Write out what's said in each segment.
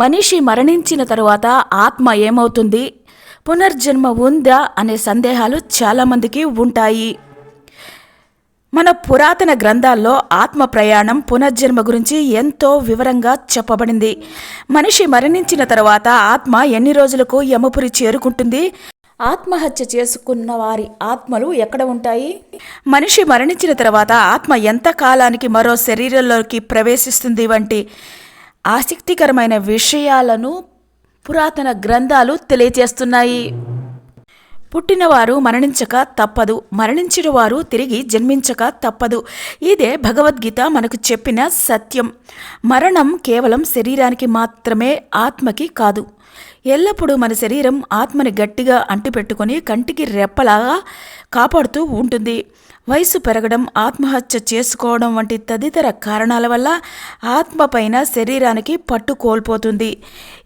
మనిషి మరణించిన తరువాత ఆత్మ ఏమవుతుంది? పునర్జన్మ ఉందా అనే సందేహాలు చాలామందికి ఉంటాయి. మన పురాతన గ్రంథాల్లో ఆత్మ ప్రయాణం పునర్జన్మ గురించి ఎంతో వివరంగా చెప్పబడింది. మనిషి మరణించిన తర్వాత ఆత్మ ఎన్ని రోజులకు యమపురి చేరుకుంటుంది? ఆత్మహత్య చేసుకున్న వారి ఆత్మలు ఎక్కడ ఉంటాయి? మనిషి మరణించిన తర్వాత ఆత్మ ఎంత కాలానికి మరో శరీరంలోకి ప్రవేశిస్తుంది వంటి ఆసక్తికరమైన విషయాలను పురాతన గ్రంథాలు తెలియజేస్తున్నాయి. పుట్టినవారు మరణించక తప్పదు మరణించిన వారు తిరిగి జన్మించక తప్పదు. ఇదే భగవద్గీత మనకు చెప్పిన సత్యం. మరణం కేవలం శరీరానికి మాత్రమే ఆత్మకి కాదు. ఎల్లప్పుడూ మన శరీరం ఆత్మని గట్టిగా అంటిపెట్టుకొని కంటికి రెప్పలాగా కాపాడుతూ ఉంటుంది. వయసు పెరగడం ఆత్మహత్య చేసుకోవడం వంటి తదితర కారణాల వల్ల ఆత్మ పైన శరీరానికి పట్టు కోల్పోతుంది.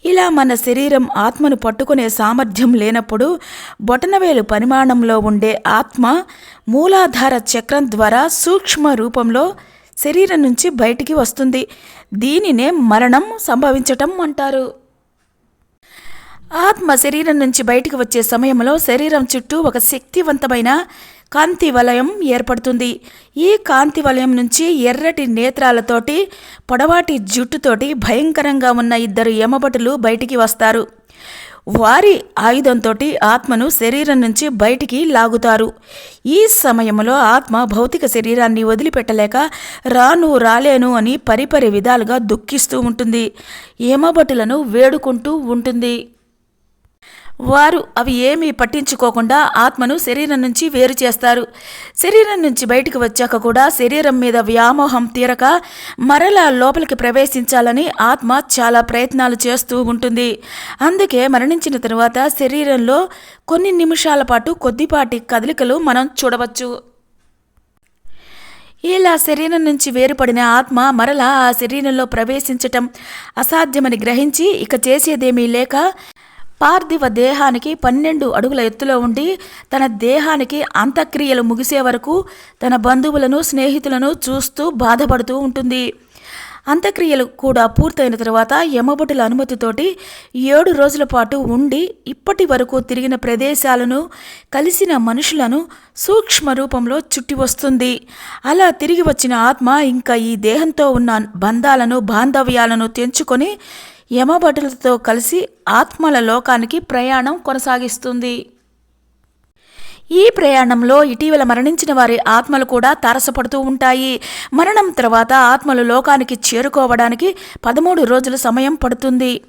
ఇలా మన శరీరం ఆత్మను పట్టుకునే సామర్థ్యం లేనప్పుడు బొటనవేలు పరిమాణంలో ఉండే ఆత్మ మూలాధార చక్రం ద్వారా సూక్ష్మ రూపంలో శరీరం నుంచి బయటికి వస్తుంది. దీనినే మరణం సంభవించటం అంటారు. ఆత్మ శరీరం నుంచి బయటకు వచ్చే సమయంలో శరీరం చుట్టూ ఒక శక్తివంతమైన కాంతి వలయం ఏర్పడుతుంది. ఈ కాంతి వలయం నుంచి ఎర్రటి నేత్రాలతోటి పొడవాటి జుట్టుతోటి భయంకరంగా ఉన్న ఇద్దరు యమభటులు బయటికి వస్తారు. వారి ఆయుధంతో ఆత్మను శరీరం నుంచి బయటికి లాగుతారు. ఈ సమయంలో ఆత్మ భౌతిక శరీరాన్ని వదిలిపెట్టలేక రాను రాలేను అని పరిపరి విధాలుగా దుఃఖిస్తూ ఉంటుంది. యమభటులను వేడుకుంటూ ఉంటుంది. వారు అవి ఏమీ పట్టించుకోకుండా ఆత్మను శరీరం నుంచి వేరు చేస్తారు. శరీరం నుంచి బయటకు వచ్చాక కూడా శరీరం మీద వ్యామోహం తీరక మరలా లోపలికి ప్రవేశించాలని ఆత్మ చాలా ప్రయత్నాలు చేస్తూ ఉంటుంది. అందుకే మరణించిన తరువాత శరీరంలో కొన్ని నిమిషాల పాటు కొద్దిపాటి కదలికలు మనం చూడవచ్చు. ఇలా శరీరం నుంచి వేరుపడిన ఆత్మ మరలా ఆ శరీరంలో ప్రవేశించటం అసాధ్యమని గ్రహించి ఇక చేసేదేమీ లేక పార్థివ దేహానికి పన్నెండు అడుగుల ఎత్తులో ఉండి తన దేహానికి అంత్యక్రియలు ముగిసే వరకు తన బంధువులను స్నేహితులను చూస్తూ బాధపడుతూ ఉంటుంది. అంత్యక్రియలు కూడా పూర్తయిన తర్వాత యమభటుల అనుమతితోటి ఏడు రోజుల పాటు ఉండి ఇప్పటి వరకు తిరిగిన ప్రదేశాలను కలిసిన మనుషులను సూక్ష్మ రూపంలో చుట్టి వస్తుంది. అలా తిరిగి వచ్చిన ఆత్మ ఇంకా ఈ దేహంతో ఉన్న బంధాలను బాంధవ్యాలను తెంచుకొని యమభటులతో కలిసి ఆత్మల లోకానికి ప్రయాణం కొనసాగిస్తుంది. ఈ ప్రయాణంలో ఇటీవల మరణించిన వారి ఆత్మలు కూడా తారసపడుతూ ఉంటాయి. మరణం తర్వాత ఆత్మలు లోకానికి చేరుకోవడానికి పదమూడు రోజుల సమయం పడుతుంది.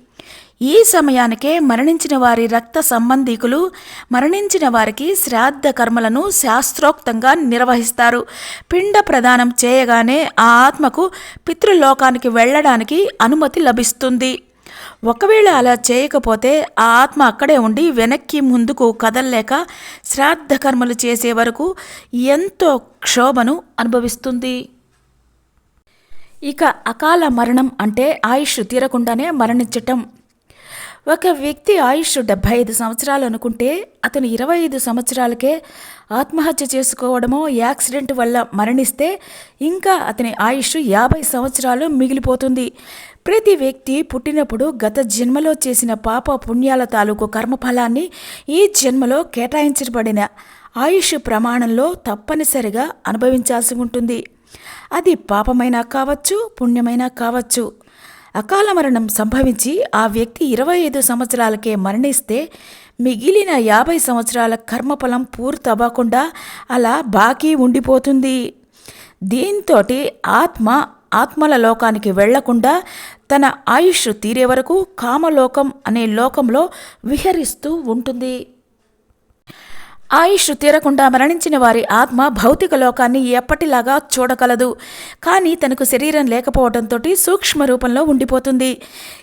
ఈ సమయానికే మరణించిన వారి రక్త సంబంధీకులు మరణించిన వారికి శ్రాద్ధ కర్మలను శాస్త్రోక్తంగా నిర్వహిస్తారు. పిండ ప్రదానం చేయగానే ఆ ఆత్మకు పితృలోకానికి వెళ్ళడానికి అనుమతి లభిస్తుంది. ఒకవేళ అలా చేయకపోతే ఆ ఆత్మ అక్కడే ఉండి వెనక్కి ముందుకు కదల్లేక శ్రాద్ధ కర్మలు చేసే వరకు ఎంతో క్షోభను అనుభవిస్తుంది. ఇక అకాల మరణం అంటే ఆయుష్ తీరకుండానే మరణించటం. ఒక వ్యక్తి ఆయుష్ డెబ్భై ఐదు సంవత్సరాలు అనుకుంటే అతను ఇరవై ఐదు సంవత్సరాలకే ఆత్మహత్య చేసుకోవడమో యాక్సిడెంట్ వల్ల మరణిస్తే ఇంకా అతని ఆయుష్ యాభై సంవత్సరాలు మిగిలిపోతుంది. ప్రతి వ్యక్తి పుట్టినప్పుడు గత జన్మలో చేసిన పాప పుణ్యాల తాలూకు కర్మఫలాన్ని ఈ జన్మలో కేటాయించబడిన ఆయుష్ ప్రమాణంలో తప్పనిసరిగా అనుభవించాల్సి ఉంటుంది. అది పాపమైనా కావచ్చు పుణ్యమైనా కావచ్చు. అకాల మరణం సంభవించి ఆ వ్యక్తి ఇరవై ఐదు సంవత్సరాలకే మరణిస్తే మిగిలిన యాభై సంవత్సరాల కర్మఫలం పూర్తవ్వకుండా అలా బాకీ ఉండిపోతుంది. దీంతో ఆత్మ ఆత్మల లోకానికి వెళ్ళకుండా తన ఆయుష్ తీరే వరకు కామలోకం అనే లోకంలో విహరిస్తూ ఉంటుంది. ఆయుష్ తీరకుండా మరణించిన వారి ఆత్మ భౌతిక లోకాన్ని ఎప్పటిలాగా చూడగలదు. కానీ తనకు శరీరం లేకపోవడంతో సూక్ష్మ రూపంలో ఉండిపోతుంది.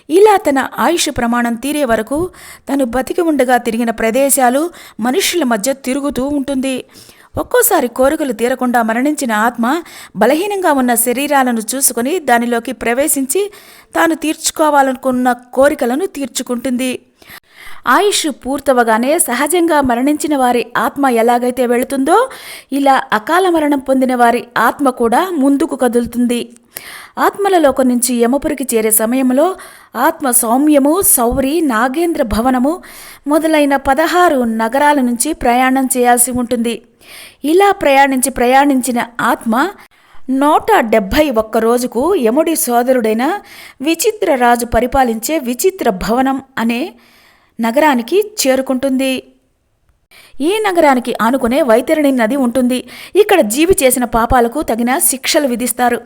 ఇలా తన ఆయుష్ ప్రమాణం తీరే వరకు తను బతికి ఉండగా తిరిగిన ప్రదేశాలు మనుషుల మధ్య తిరుగుతూ ఉంటుంది. ఒక్కోసారి కోరికలు తీరకుండా మరణించిన ఆత్మ బలహీనంగా ఉన్న శరీరాలను చూసుకొని దానిలోకి ప్రవేశించి తాను తీర్చుకోవాలనుకున్న కోరికలను తీర్చుకుంటుంది. ఆయుష్ పూర్తవగానే సహజంగా మరణించిన వారి ఆత్మ ఎలాగైతే వెళుతుందో ఇలా అకాల మరణం పొందిన వారి ఆత్మ కూడా ముందుకు కదులుతుంది. ఆత్మలలోక నుంచి యమపురికి చేరే సమయంలో ఆత్మ సౌమ్యము సౌరి నాగేంద్ర భవనము మొదలైన పదహారు నగరాల నుంచి ప్రయాణం చేయాల్సి ఉంటుంది. ఇలా ప్రయాణించి ప్రయాణించిన ఆత్మ నూట డెబ్భై ఒక్క రోజుకు యముడి సోదరుడైన విచిత్ర రాజు పరిపాలించే విచిత్ర భవనం అనే నగరానికి చేరుకుంటుంది. ఈ నగరానికి ఆనుకునే వైతరిణి నది ఉంటుంది. ఇక్కడ జీవి చేసిన పాపాలకు తగిన శిక్షలు విధిస్తారు.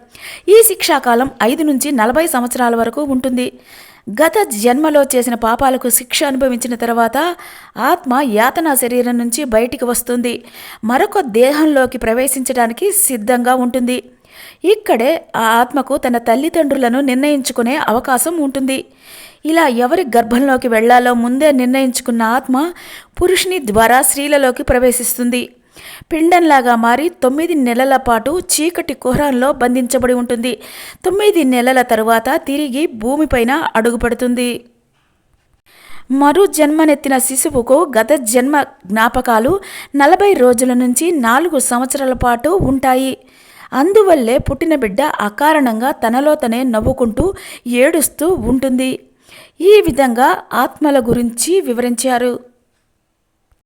ఈ శిక్షాకాలం ఐదు నుంచి నలభై సంవత్సరాల వరకు ఉంటుంది. గత జన్మలో చేసిన పాపాలకు శిక్ష అనుభవించిన తర్వాత ఆత్మ యాతనా శరీరం నుంచి బయటికి వస్తుంది. మరొక దేహంలోకి ప్రవేశించడానికి సిద్ధంగా ఉంటుంది. ఇక్కడే ఆ ఆత్మకు తన తల్లిదండ్రులను నిర్ణయించుకునే అవకాశం ఉంటుంది. ఇలా ఎవరి గర్భంలోకి వెళ్ళాలో ముందే నిర్ణయించుకున్న ఆత్మ పురుషుని ద్వారా స్త్రీలలోకి ప్రవేశిస్తుంది. పిండంలాగా మారి తొమ్మిది నెలల పాటు చీకటి కుహరంలో బంధించబడి ఉంటుంది. తొమ్మిది నెలల తరువాత తిరిగి భూమిపైన అడుగుపడుతుంది. మరు జన్మనెత్తిన శిశువుకు గత జన్మ జ్ఞాపకాలు నలభై రోజుల నుంచి నాలుగు సంవత్సరాల పాటు ఉంటాయి. అందువల్లే పుట్టిన బిడ్డ అకారణంగా తనలో తనే నవ్వుకుంటూ ఏడుస్తూ ఉంటుంది. ఈ విధంగా ఆత్మల గురించి వివరించారు.